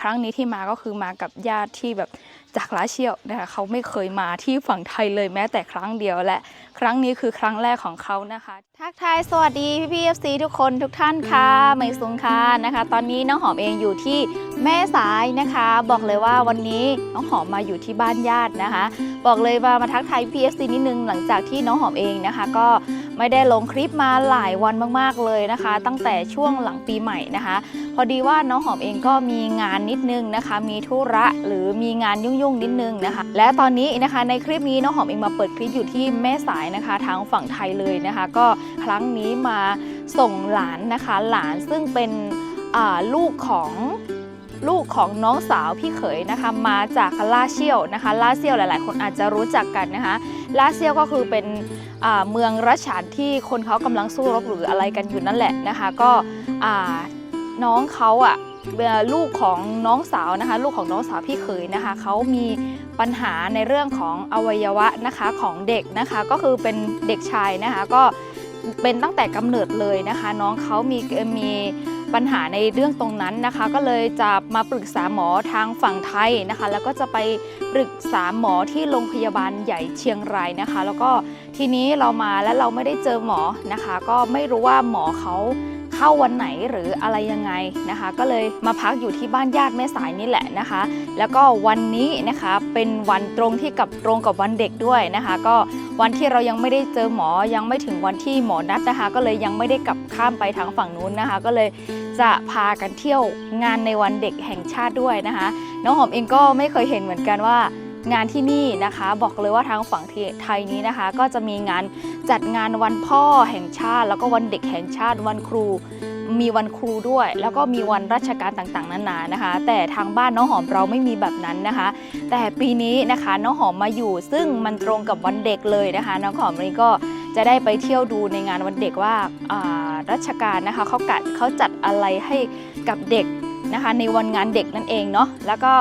ครั้งนี้ที่มาก็คือมากับญาติที่แบบจากลาเชียวนะคะเขาไม่เคยมาที่ฝั่งไทยเลยแม้แต่ครั้งเดียวและครั้งนี้คือครั้งแรกของเขานะคะ ทักทายสวัสดีพี่พี่เอฟซีทุกคนทุกท่านค่ะไม่สูงค่ะนะคะ ตอนนี้น้องหอมเองอยู่ที่แม่สายนะคะ บอกเลยว่าวันนี้น้องหอมมาอยู่ที่บ้านญาตินะคะ บอกเลยว่ามาทักทายพี่เอฟซีนิดนึงหลังจากที่น้องหอมเองนะคะ ก็ไม่ได้ลงคลิปมาหลายวันมากๆเลยนะคะ ตั้งแต่ช่วงหลังปีใหม่นะคะ พอดีว่าน้องหอมเองก็มีงานนิดนึงนะคะ มีธุระหรือมีงานยุ่งๆนิดนึงนะคะ และตอนนี้นะคะในคลิปนี้น้องหอมเองมาเปิดคลิปอยู่ที่แม่สายนะคะ ทางฝั่งไทยเลยนะคะ ก็ครั้งนี้มาส่งหลานนะคะ หลานซึ่งเป็นลูกของลูกของน้องสาวพี่เขยนะคะมาจากลาเซียวนะคะลาเซียวหลายๆ คนอาจจะรู้จักกันนะคะลาเซียวก็คือเป็นเมืองรัชฉานที่คนเขากำลังสู้รบหรืออะไรกันอยู่นั่นแหละนะคะ ก็น้องเขาอะเอ่อลูกของน้องสาวนะคะ ลูกของน้องสาวพี่เขยนะคะเขามีปัญหาในเรื่องของอวัยวะนะคะของเด็กนะคะ ก็คือเป็นเด็กชายนะคะก็ เป็นตั้งแต่กำเนิดเลยนะคะ น้องเขามีมีปัญหาในเรื่องตรงนั้นนะคะ ก็เลยจะมาปรึกษาหมอทางฝั่งไทยนะคะ แล้วก็จะไปปรึกษาหมอที่โรงพยาบาลใหญ่เชียงรายนะคะ แล้วก็ทีนี้เรามาแล้วเราไม่ได้เจอหมอนะคะ ก็ไม่รู้ว่าหมอเขา เข้าวันไหนหรืออะไรยังไงนะคะ ก็เลยมาพักอยู่ที่บ้านญาติแม่สายนี่แหละนะคะ แล้วก็วันนี้นะคะเป็นวันตรงที่กับตรงกับวันเด็กด้วยนะคะ ก็วันที่เรายังไม่ได้เจอหมอยังไม่ถึงวันที่หมอนัดนะคะ ก็เลยยังไม่ได้กลับข้ามไปทางฝั่งนู้นนะคะ ก็เลยจะพากันเที่ยวงานในวันเด็กแห่งชาติด้วยนะคะ น้องหอมเองก็ไม่เคยเห็นเหมือนกันว่า งานที่นี่นะคะ บอกเลยว่าทางฝั่งไทยนี้นะคะ ก็จะมีงานจัดงานวันพ่อแห่งชาติ แล้วก็วันเด็กแห่งชาติวันครู มีวันครูด้วย แล้วก็มีวันราชการต่างๆนานานะคะ แต่ทางบ้านน้องหอมเราไม่มีแบบนั้นนะคะ แต่ปีนี้นะคะน้องหอมมาอยู่ ซึ่งมันตรงกับวันเด็กเลยนะคะ น้องหอมนี้ก็จะได้ไปเที่ยวดูในงานวันเด็กว่าาราชการนะคะเขากัดเขาจัดอะไรให้กับเด็ก นะคะ ในวันงานเด็กนั่นเองเนาะแล้วก็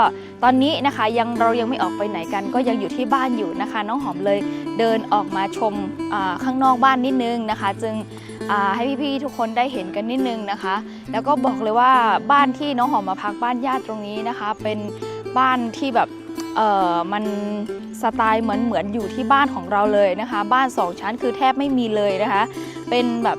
ตอนนี้นะคะยังเรายังไม่ออกไปไหนกัน ก็ยังอยู่ที่บ้านอยู่นะคะ น้องหอมเลยเดินออกมาชมข้างนอกบ้านนิดนึงนะคะ จึงให้พี่ๆทุกคนได้เห็นกันนิดนึงนะคะ แล้วก็บอกเลยว่าบ้านที่น้องหอมมาพักบ้านญาติตรงนี้นะคะ เป็นบ้านที่แบบเออมันสไตล์เหมือนเหมือนอยู่ที่บ้านของเราเลยนะคะ บ้านสองชั้นคือแทบไม่มีเลยนะคะ เป็นแบบ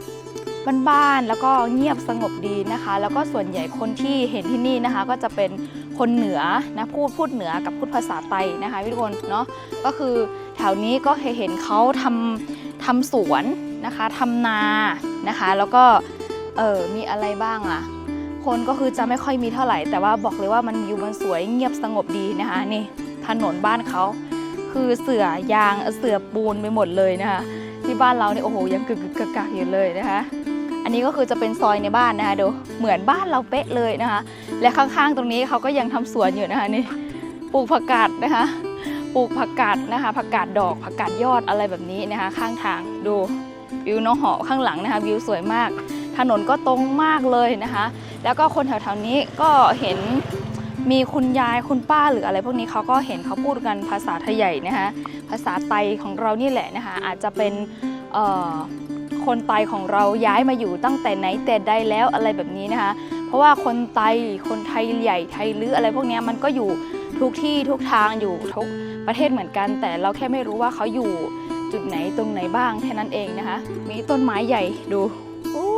บ้านๆแล้วก็เงียบสงบดีนะคะ แล้วก็ส่วนใหญ่คนที่เห็นที่นี่นะคะ ก็จะเป็นคนเหนือนะพูดพูดเหนือกับพูดภาษาไตนะคะพี่ทุกคนเนาะก็คือแถวนี้ก็เคยเห็นเขาทำทำสวนนะคะทำนานะคะ แล้วก็เออมีอะไรบ้างอะ่ะ คนก็คือจะไม่ค่อยมีเท่าไหร่ แต่ว่าบอกเลยว่ามันอยู่มันสวยเงียบสงบดีนะคะนี่ถนนบ้านเขาคือเสือยางเสือปูนไปหมดเลยนะคะที่บ้านเราเนี่ยโอ้โหยังกึกกึกกักอยู่เลยนะคะ นนี้ก็คือจะเป็นซอยในบ้านนะคะดูเหมือนบ้านเราเป๊ะเลยนะคะ และข้างๆ ตรงนี้เขาก็ยังทำสวนอยู่นะคะนี่ปลูกผักกาดนะคะปลูกผักกาดนะคะผักกาดดอกผักกาดยอดอะไรแบบนี้นะคะ ข้างทางดูวิวน้องหอข้างหลังนะคะวิวสวยมาก ถนนก็ตรงมากเลยนะคะ แล้วก็คนแถวๆนี้ก็เห็นมีคุณยายคุณป้าหรืออะไรพวกนี้เขาก็เห็นเขาพูดกันภาษาไทยใหญ่นะคะภาษาไตของเรานี่แหละนะคะอาจจะเป็น คนไตของเราย้ายมาอยู่ตั้งแต่ไหนแต่ใดแล้วอะไรแบบนี้นะคะ เพราะว่าคนไตคนไทยใหญ่ไทยลื้ออะไรพวกนี้มันก็อยู่ทุกที่ทุกทางอยู่ทุกประเทศเหมือนกัน แต่เราแค่ไม่รู้ว่าเขาอยู่จุดไหนตรงไหนบ้างแค่นั้นเองนะคะ มีต้นไม้ใหญ่ดูโอ้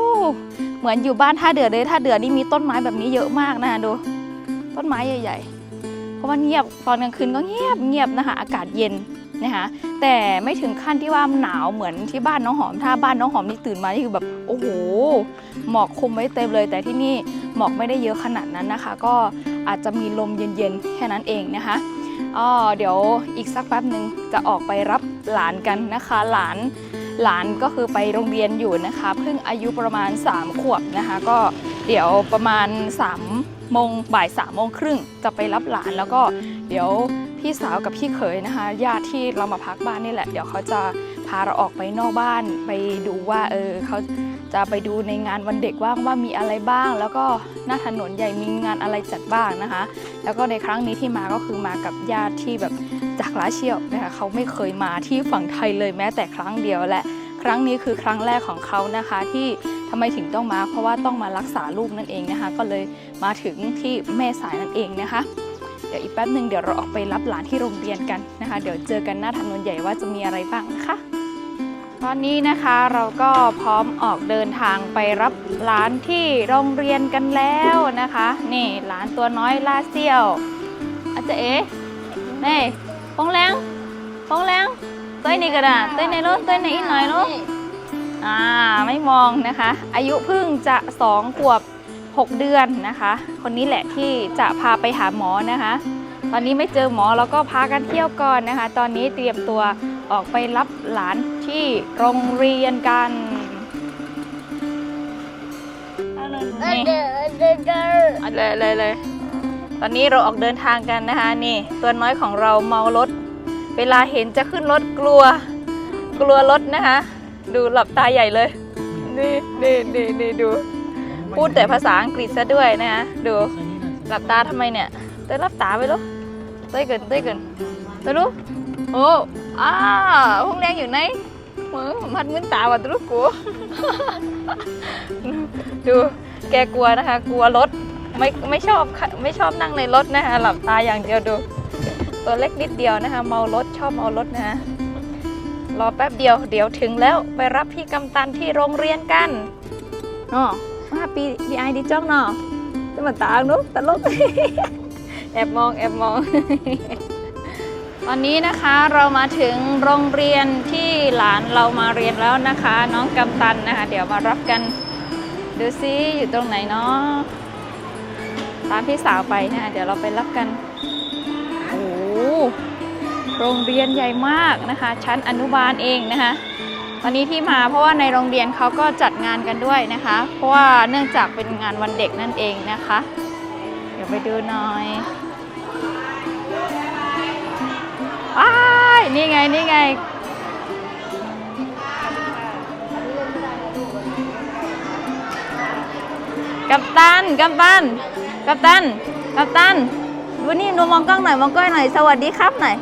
เหมือนอยู่บ้านท่าเดือเลยท่าเดือนี่มีต้นไม้แบบนี้เยอะมากนะคะดู ต้นไม้ใหญ่ๆเพราะว่าเงียบตอนกลางคืนก็เงียบเงียบนะคะ อากาศเย็น นะคะแต่ไม่ถึงขั้นที่ว่าหนาวเหมือนที่บ้านน้องหอม ถ้าบ้านน้องหอมนี่ตื่นมานี่คือแบบโอ้โหหมอกคลุมไว้เต็มเลย แต่ที่นี่หมอกไม่ได้เยอะขนาดนั้นนะคะ ก็อาจจะมีลมเย็นๆแค่นั้นเองนะคะอ๋อเดี๋ยวอีกสักแป๊บหนึ่งจะออกไปรับหลานกันนะคะ หลานหลานก็คือไปโรงเรียนอยู่นะคะ เพิ่งอายุประมาณ 3 ขวบนะคะ ก็เดี๋ยวประมาณ3โมงบ่าย3โมงครึ่งจะไปรับหลานแล้วก็เดี๋ยว พี่สาวกับพี่เขยนะคะญาติที่เรามาพักบ้านนี่แหละ เดี๋ยวเขาจะพาเราออกไปนอกบ้านไปดูว่าเออเขาจะไปดูในงานวันเด็กว่างว่ามีอะไรบ้าง แล้วก็หน้าถนนใหญ่มีงานอะไรจัดบ้างนะคะ แล้วก็ในครั้งนี้ที่มาก็คือมากับญาติที่แบบจากลาเชียวนะคะเขาไม่เคยมาที่ฝั่งไทยเลยแม้แต่ครั้งเดียวและ ครั้งนี้คือครั้งแรกของเขานะคะที่ทำไมถึงต้องมาเพราะว่าต้องมารักษาลูกนั่นเองนะคะ ก็เลยมาถึงที่แม่สายนั่นเองนะคะ ดี๋ยวอีกแป๊บหนึ่งเดี๋ยวเราออกไปรับหลานที่โรงเรียนกันนะคะ เดี๋ยวเจอกันหน้าถนนใหญ่ว่าจะมีอะไรบ้างนะคะ ตอนนี้นะคะเราก็พร้อมออกเดินทางไปรับหลานที่โรงเรียนกันแล้วนะคะ นี่หลานตัวน้อยลาเซียวอาจจะเอ๋นี่ปองแรงปองแรงตัวนี้ก็ได้ตัวในรถตัวในอีกหน่อยลูกอ่าไม่มองนะคะ อายุเพิ่งจะสองขวบ 6 เดือนนะคะ คนนี้แหละที่จะพาไปหาหมอนะคะ ตอนนี้ไม่เจอหมอเราก็พากันเที่ยวก่อนนะคะ ตอนนี้เตรียมตัวออกไปรับหลานที่โรงเรียนกันนี่เอาเลยเลยเลยตอนนี้เราออกเดินทางกันนะคะนี่ ตัวน้อยของเราเมารถ เวลาเห็นจะขึ้นรถกลัว กลัวรถนะคะ ดูหลับตาใหญ่เลย นี่นี่นี่นี่ดู พูดแต่ภาษาอังกฤษซะด้วยนะคะดูหลับตาทำไมเนี่ยเต้ยหลับตาไปลูกเต้ยเกินเต้ยเกินเต้ยลูกโอ้อ้าพวกแดงอยู่ไหนมือมัดมึนตาว่ะตัวลูกกูดูแกกลัวนะคะ กลัวรถไม่ไม่ชอบไม่ชอบนั่งในรถนะคะหลับตาอย่างเดียวดู ตัวเล็กนิดเดียวนะคะ เมารถชอบเมารถนะคะรอแป๊บเดียวเดี๋ยวถึงแล้วไปรับพี่กำตันที่โรงเรียนกันอ๋อ มาปีปีไอดีจ้องเนาะจะมาตาหนุตลกแอบมองแอบมองตอนนี้นะคะเรามาถึงโรงเรียนที่หลานเรามาเรียนแล้วนะคะ น้องกำตันนะคะ เดี๋ยวมารับกัน ดูซิอยู่ตรงไหนเนาะตามพี่สาวไปนะคะเดี๋ยวเราไปรับกันโอ้โรงเรียนใหญ่มากนะคะ ชั้นอนุบาลเองนะคะ ตอนนี้ที่มาเพราะว่าในโรงเรียนเขาก็จัดงานกันด้วยนะคะ เพราะว่าเนื่องจากเป็นงานวันเด็กนั่นเองนะคะ เดี๋ยวไปดูหน่อยว้ายนี่ไงนี่ไงกัปตันกัปตันกัปตันกัปตันวันนี้หนูมองกล้องหน่อยมองกล้องหน่อยสวัสดีครับหน่อย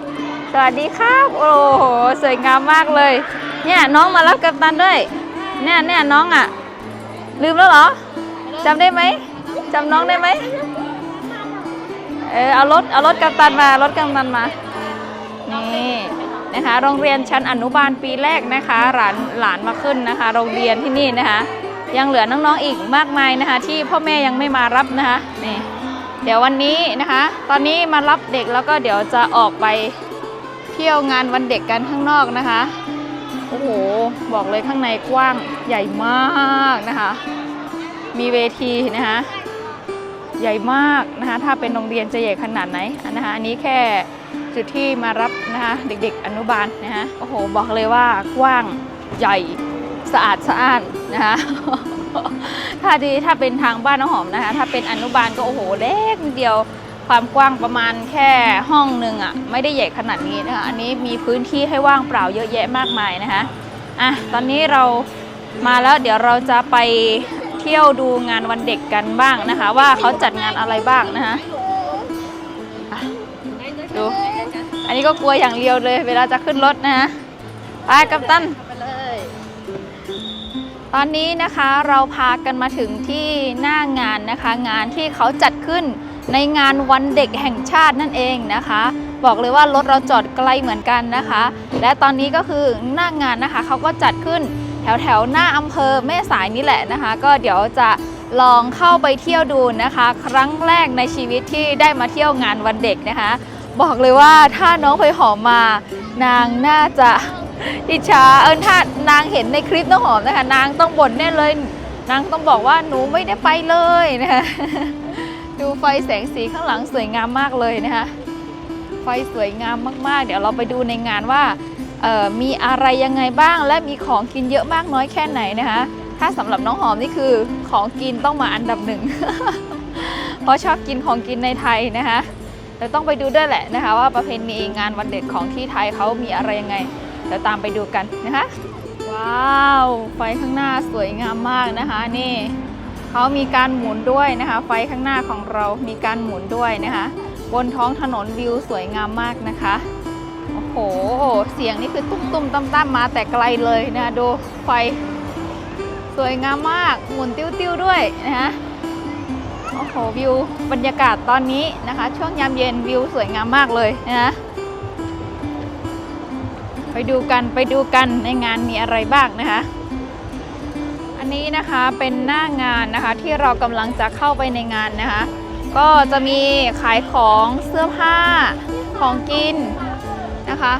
สวัสดีครับ โอ้โหสวยงามมากเลย เนี่ยน้องมารับกัปตันด้วย เนี่ยเนี่ยน้องอะ ลืมแล้วเหรอจำได้ไหมจำน้องได้ไหมเออเอารถเอารถกัปตันมารถกัปตันมานี่นะคะโรงเรียนชั้นอนุบาลปีแรกนะคะหลานหลานมาขึ้นนะคะ โรงเรียนที่นี่นะคะ ยังเหลือน้องๆอีกมากมายนะคะ ที่พ่อแม่ยังไม่มารับนะคะนี่เดี๋ยววันนี้นะคะ ตอนนี้มารับเด็กแล้วก็เดี๋ยวจะออกไปเที่ยวงานวันเด็กกันข้างนอกนะคะ โอ้โห บอกเลยข้างในกว้างใหญ่มากนะคะ มีเวทีนะคะใหญ่มากนะคะ ถ้าเป็นโรงเรียนจะใหญ่ขนาดไหนนะคะอันนี้แค่จุดที่มารับนะคะเด็กๆอนุบาลนะคะโอ้โห บอกเลยว่ากว้างใหญ่สะอาดสะอ้านนะคะถ้าดีถ้าเป็นทางบ้านน้องหอมนะคะ ถ้าเป็นอนุบาลก็โอ้โหเล็กนิดเดียว ความกว้างประมาณแค่ห้องหนึ่งอะไม่ได้ใหญ่ขนาดนี้นะคะอันนี้มีพื้นที่ให้ว่างเปล่าเยอะแยะมากมายนะคะอะตอนนี้เรามาแล้วเดี๋ยวเราจะไปเที่ยวดูงานวันเด็กกันบ้างนะคะ ว่าเขาจัดงานอะไรบ้างนะคะะดูอันนี้ก็กลัวอย่างเดียวเลย เวลาจะขึ้นรถนะคะไปกัปตันตอนนี้นะคะเราพากันมาถึงที่หน้างานนะคะ งานที่เขาจัดขึ้น ในงานวันเด็กแห่งชาตินั่นเองนะคะ บอกเลยว่ารถเราจอดไกลเหมือนกันนะคะ และตอนนี้ก็คือหน้างานนะคะเขาก็จัดขึ้นแถวแถวหน้าอำเภอแม่สายนี่แหละนะคะ ก็เดี๋ยวจะลองเข้าไปเที่ยวดูนะคะ ครั้งแรกในชีวิตที่ได้มาเที่ยวงานวันเด็กนะคะ บอกเลยว่าถ้าน้องเพยหอมมานางน่าจะอิจฉาเออถ้านางเห็นในคลิปน้องหอมนะคะ นางต้องบ่นแน่เลย นางต้องบอกว่าหนูไม่ได้ไปเลยนะคะ ดูไฟแสงสีข้างหลังสวยงามมากเลยนะคะ ไฟสวยงามมากๆ เดี๋ยวเราไปดูในงานว่ามีอะไรยังไงบ้างและมีของกินเยอะมากน้อยแค่ไหนนะคะ ถ้าสำหรับน้องหอมนี่คือของกินต้องมาอันดับหนึ่ง เพราะชอบกินของกินในไทยนะคะแต่ต้องไปดูด้วยแหละนะคะ ว่าประเพณีงานวันเด็กของที่ไทยเขามีอะไรยังไงเดี๋ยวตามไปดูกันนะคะ ว้าว ไฟข้างหน้าสวยงามมากนะคะนี่ เขามีการหมุนด้วยนะคะ ไฟข้างหน้าของเรามีการหมุนด้วยนะคะ บนท้องถนนวิวสวยงามมากนะคะ โอ้โห เสียงนี่คือตุ้มตุ้มตั้มตั้มมาแต่ไกลเลยนะคะดูไฟสวยงามมาก หมุนติ้วๆด้วยนะคะ โอ้โหวิวบรรยากาศตอนนี้นะคะ ช่วงยามเย็นวิวสวยงามมากเลยนะคะไปดูกันไปดูกันในงานมีอะไรบ้างนะคะ อันนี้นะคะเป็นหน้างานนะคะที่เรากำลังจะเข้าไปในงานนะคะ ก็จะมีขายของเสื้อผ้าของกินนะคะ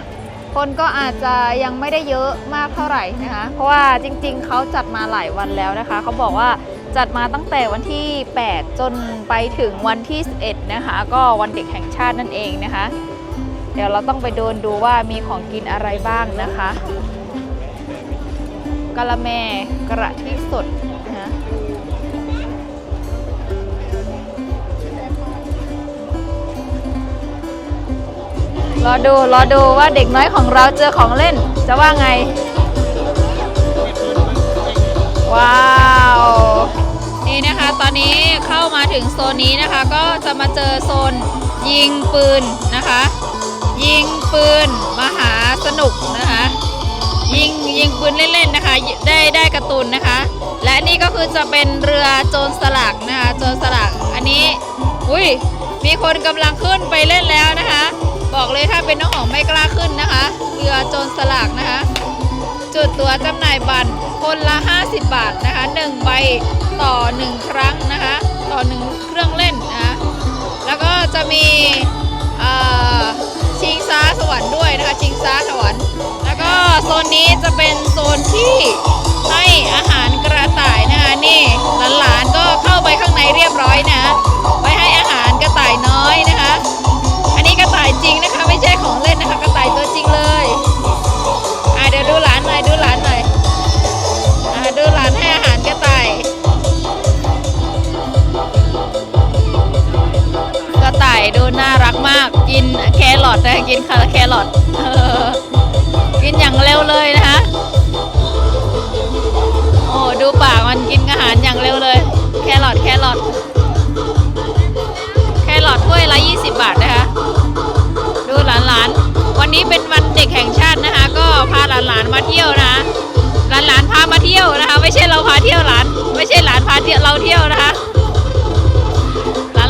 คนก็อาจจะยังไม่ได้เยอะมากเท่าไหร่นะคะ เพราะว่าจริงๆ เขาจัดมาหลายวันแล้วนะคะ เขาบอกว่าจัดมาตั้งแต่วันที่ 8 จนไปถึงวันที่ 11 นะคะ ก็วันเด็กแห่งชาตินั่นเองนะคะ เดี๋ยวเราต้องไปเดินดูว่ามีของกินอะไรบ้างนะคะ กะละแมกระทิสดนะรอดูรอดูว่าเด็กน้อยของเราเจอของเล่น จะว่าไง ว้าว นี่นะคะตอนนี้เข้ามาถึงโซนนี้นะคะ ก็จะมาเจอโซนยิงปืนนะคะ ยิงปืนมหาสนุกนะคะ ยิงยิงปืนเล่นๆนะคะ ได้ได้การ์ตูนนะคะ และนี่ก็คือจะเป็นเรือโจรสลักนะคะโจรสลักอันนี้อุ้ยมีคนกำลังขึ้นไปเล่นแล้วนะคะ บอกเลยถ้าเป็นน้องหอมไม่กล้าขึ้นนะคะ เรือโจรสลักนะคะ จุดตัวจำหน่ายบัตรคนละ 50 บาทนะคะ1ใบต่อ 1 ครั้งนะคะ ต่อ 1 เครื่องเล่นนะคะแล้วก็จะมี ชิงช้าสวรรค์ด้วยนะคะ ชิงช้าสวรรค์แล้วก็โซนนี้จะเป็นโซนที่ให้อาหารกระต่ายนะคะนี่ กินคาแครอทกินอย่างเร็วเลยนะคะโอ้ดูปากมันกินอาหารอย่างเร็วเลย แครอทแครอทแครอทถ้วยละ 20 บาทนะคะ ดูหลานๆ วันนี้เป็นวันเด็กแห่งชาตินะคะ ก็พาหลานๆมาเที่ยวนะคะหลานๆพามาเที่ยวนะคะ ไม่ใช่เราพาเที่ยวหลาน ไม่ใช่หลานพาเที่ยวเราเที่ยวนะคะ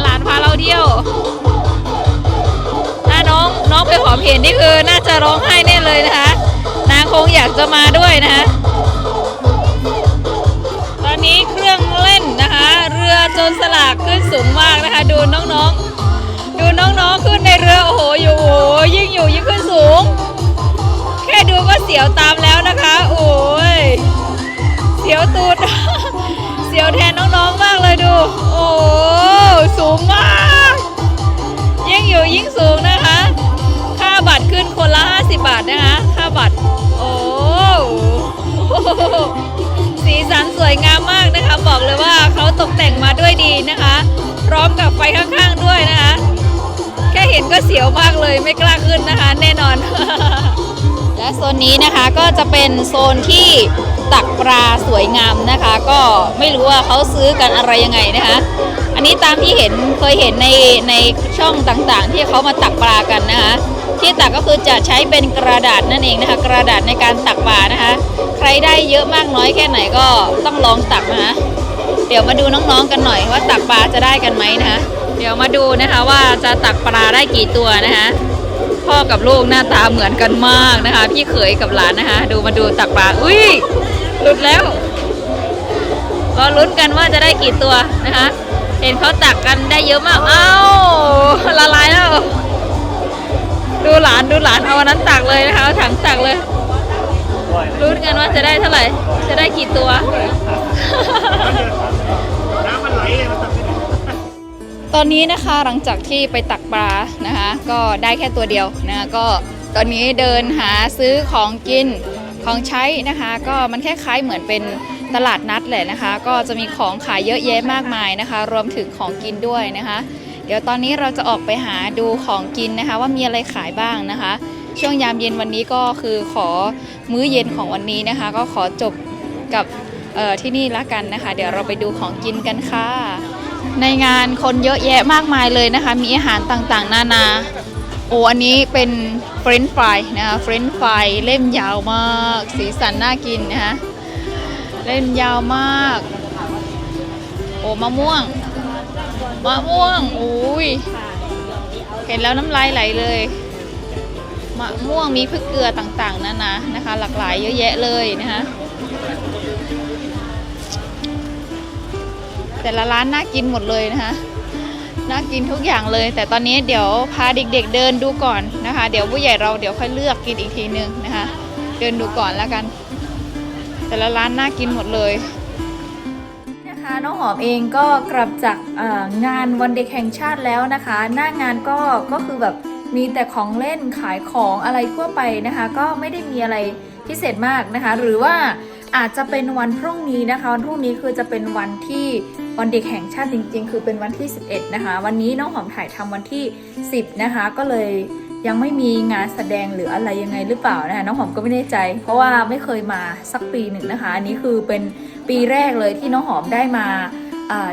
หลานๆพาเราเที่ยว น้องน้องไปหอมเห็นนี่คือน่าจะร้องไห้แน่เลยนะคะ นางคงอยากจะมาด้วยนะคะ ตอนนี้เครื่องเล่นนะคะ เรือจรสลักขึ้นสูงมากนะคะ ดูน้องๆ ดูน้องๆขึ้นในเรือโอ้โหอยู่โอ้โหยิ่งอยู่ยิ่งขึ้นสูง แค่ดูก็เสียวตามแล้วนะคะ โอ้ยเสียวตูด เสียวแทนน้องๆมากเลยดู โอ้สูงมาก 50 บาทนะคะค่าบัตร โอ้สีสันสวยงามมากนะคะ บอกเลยว่าเขาตกแต่งมาด้วยดีนะคะ พร้อมกับไฟข้างๆด้วยนะคะ แค่เห็นก็เสียวมากเลยไม่กล้าขึ้นนะคะ แน่นอน และโซนนี้นะคะก็จะเป็นโซนที่ตักปลาสวยงามนะคะ ก็ไม่รู้ว่าเขาซื้อกันอะไรยังไงนะคะ อันนี้ตามที่เห็นเคยเห็นในในช่องต่างๆ ที่เขามาตักปลากันนะคะ ที่ตักก็คือจะใช้เป็นกระดาษนั่นเองนะคะ กระดาษในการตักปลานะคะ ใครได้เยอะมากน้อยแค่ไหนก็ต้องลองตักนะคะเดี๋ยวมาดูน้องๆกันหน่อยว่าตักปลาจะได้กันไหมนะคะ เดี๋ยวมาดูนะคะว่าจะตักปลาได้กี่ตัวนะคะพ่อกับลูกหน้าตาเหมือนกันมากนะคะ พี่เขยกับหลานนะคะ ดูมาดูตักปลาอุ้ยหลุดแล้วก็ลุ้นกันว่าจะได้กี่ตัวนะคะ เห็นเขาตักกันได้เยอะมาก เอ้าละลายแล้ว ดูหลานดูหลานเอาอันนั้นตักเลยนะคะเอาถังตักเลยลุ้กันว่าจะได้เท่าไหร่ จะได้กี่ตัว น้ำมันไหลเลยมันตัดไม่ได้ตอนนี้นะคะหลังจากที่ไปตักปลานะคะ ก็ได้แค่ตัวเดียวนะคะก็ตอนนี้เดินหาซื้อของกินของใช้นะคะ ก็มันคล้ายๆเหมือนเป็นตลาดนัดแหละนะคะ ก็จะมีของขายเยอะแยะมากมายนะคะ รวมถึงของกินด้วยนะคะ ดี๋ยวตอนนี้เราจะออกไปหาดูของกินนะคะ ว่ามีอะไรขายบ้างนะคะ ช่วงยามเย็นวันนี้ก็คือขอมื้อเย็นของวันนี้นะคะ ก็ขอจบกับที่นี่ละกันนะคะ เดี๋ยวเราไปดูของกินกันค่ะ ในงานคนเยอะแยะมากมายเลยนะคะ มีอาหารต่างๆ นานาโอ้อันนี้เป็นเฟรนช์ฟรายนะคะเฟรนช์ฟรายเล่มยาวมาก สีสันน่ากินนะคะเล่นยาวมาก โอ้มะม่วง มะม่วงอุ้ยเห็นแล้วน้ำลายไหลเลย มะม่วงมีพริกเกลือต่างๆนานานะคะ หลากหลายเยอะแยะเลยนะคะแต่ละร้านน่ากินหมดเลยนะคะน่ากินทุกอย่างเลย แต่ตอนนี้เดี๋ยวพาเด็กๆเดินดูก่อนนะคะ เดี๋ยวผู้ใหญ่เราเดี๋ยวค่อยเลือกกินอีกทีนึงนะคะ เดินดูก่อนแล้วกัน แต่ละร้านน่ากินหมดเลย นะคะน้องหอมเองก็กลับจากงานวันเด็กแห่งชาติแล้วนะคะ หน้างานก็ก็คือแบบมีแต่ของเล่นขายของอะไรทั่วไปนะคะ ก็ไม่ได้มีอะไรพิเศษมากนะคะ หรือว่าอาจจะเป็นวันพรุ่งนี้นะคะวันพรุ่งนี้คือจะเป็นวันที่วันเด็กแห่งชาติจริง ๆ คือเป็นวันที่ 11 นะคะ วันนี้น้องหอมถ่ายทำวันที่ 10 นะคะ ก็เลยยังไม่มีงานแสดงหรืออะไรยังไงหรือเปล่านะคะน้องหอมก็ไม่แน่ใจ เพราะว่าไม่เคยมาสักปีหนึ่งนะคะ อันนี้คือเป็น ปีแรกเลยที่น้องหอมได้มา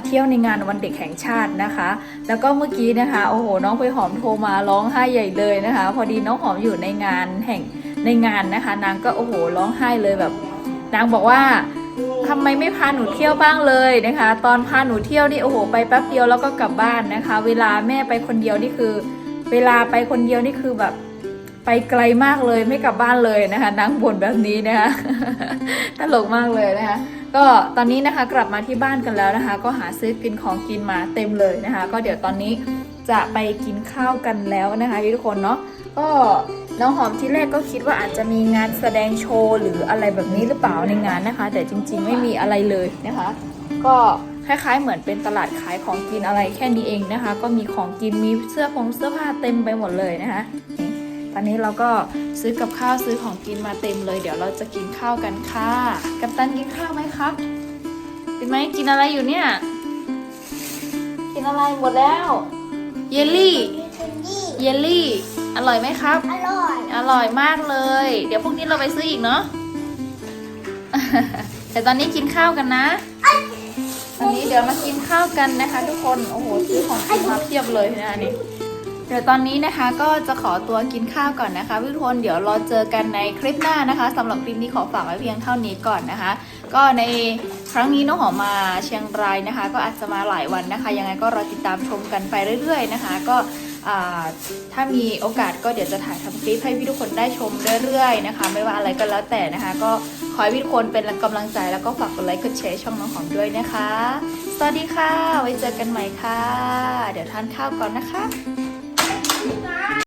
เที่ยวในงานวันเด็กแห่งชาตินะคะ แล้วก็เมื่อกี้นะคะโอ้โหน้องไปหอมโทรมาร้องไห้ใหญ่เลยนะคะ พอดีน้องหอมอยู่ในงานแห่งในงานนะคะ นางก็โอ้โหร้องไห้เลยแบบ นางบอกว่าทำไมไม่พาหนูเที่ยวบ้างเลยนะคะ ตอนพาหนูเที่ยวนี่โอ้โหไปแป๊บเดียวแล้วก็กลับบ้านนะคะ เวลาแม่ไปคนเดียวนี่คือ เวลาไปคนเดียวนี่คือแบบ ไปไกลมากเลยไม่กลับบ้านเลยนะคะนางบ่นแบบนี้นะคะตลกมากเลยนะคะก็ตอนนี้นะคะกลับมาที่บ้านกันแล้วนะคะ ก็หาซื้อกินของกินมาเต็มเลยนะคะ ก็เดี๋ยวตอนนี้จะไปกินข้าวกันแล้วนะคะทุกคนเนาะก็น้องหอมที่แรกก็คิดว่าอาจจะมีงานแสดงโชว์หรืออะไรแบบนี้หรือเปล่าในงานนะคะ แต่จริงๆไม่มีอะไรเลยนะคะ ก็คล้ายๆ เหมือนเป็นตลาดขายของกินอะไรแค่นี้เองนะคะ ก็มีของกินมีเสื้อผงเสื้อผ้าเต็มไปหมดเลยนะคะ อนนี้เราก็ซื้อกับข้าวซื้อของกินมาเต็มเลย เดี๋ยวเราจะกินข้าวกันค่ะ กัปตันกินข้าวไหมครับกินไหมกินอะไรอยู่เนี่ย กินอะไรหมดแล้ว เยลลี่ เยลลี่ อร่อยไหมครับ อร่อย อร่อยมากเลย เดี๋ยวพรุ่งนี้เราไปซื้ออีกเนาะ แต่ตอนนี้กินข้าวกันนะตอนนี้เดี๋ยวมากินข้าวกันนะคะ ทุกคน โอ้โหซื้อของกินมาเพียบเลยนะนี่ เดี๋ยวตอนนี้นะคะก็จะขอตัวกินข้าวก่อนนะคะทุกคนเดี๋ยวเราเจอกันในคลิปหน้านะคะสำหรับคลิปนี้ขอฝากไว้เพียงเท่านี้ก่อนนะคะ ก็ในครั้งนี้น้องหอมมาเชียงรายนะคะ ก็อาจจะมาหลายวันนะคะ ยังไงก็รอติดตามชมกันไปเรื่อย ๆนะคะ ก็ถ้ามีโอกาสก็เดี๋ยวจะถ่ายทำคลิปให้พี่ทุกคนได้ชมเรื่อยๆนะคะ ไม่ว่าอะไรก็แล้วแต่นะคะ ก็ขอให้พี่ทุกคนเป็นกำลังใจแล้วก็ฝากกดไลค์กดแชร์ช่องน้องหอมด้วยนะคะ สวัสดีค่ะ ไว้เจอกันใหม่ค่ะ เดี๋ยวทานข้าวก่อนนะคะ